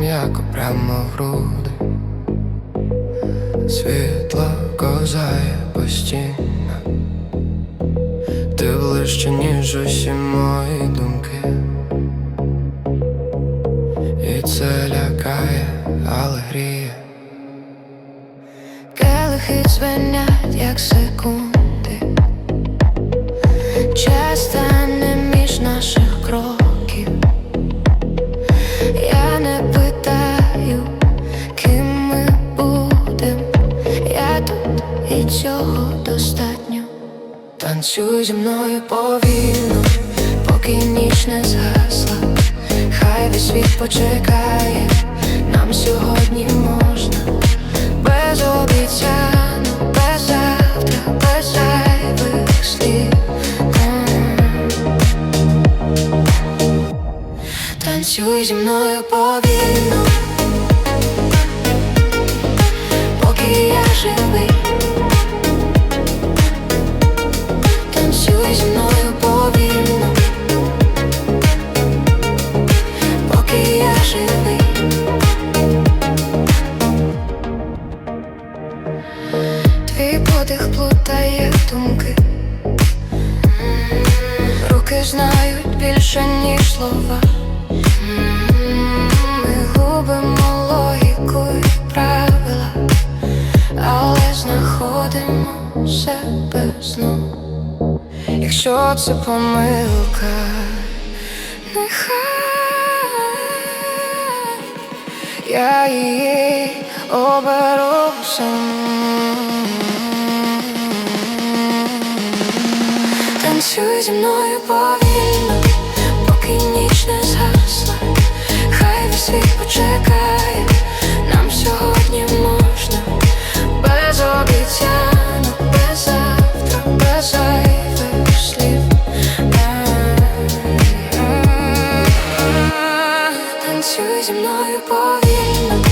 м'яко прямо в груди, світло ковзає по стінах, ти ближче, ніж усі мої думки, і це лякає, але гріє. Келихи дзвенять, як Танцюй зі мною повільно, поки ніч не згасла, хай весь світ почекає, нам сьогодні можна, без обіцянок, без завтра, без зайвих слів. Танцюй зі мною повільно, поки я живий. Твій подих плутає думки. Руки знають більше, ніж слова. Ми губимо логіку і правила, але знаходимо себе знов. Якщо це помилка, Нехай я її оберу сам. Танцюй зі мною повільно, поки ніч не згасла, хай весь світ почекає, нам сьогодні можна, без обіцянок, без завтра, без зайвих слів. Танцюй зі мною повільно,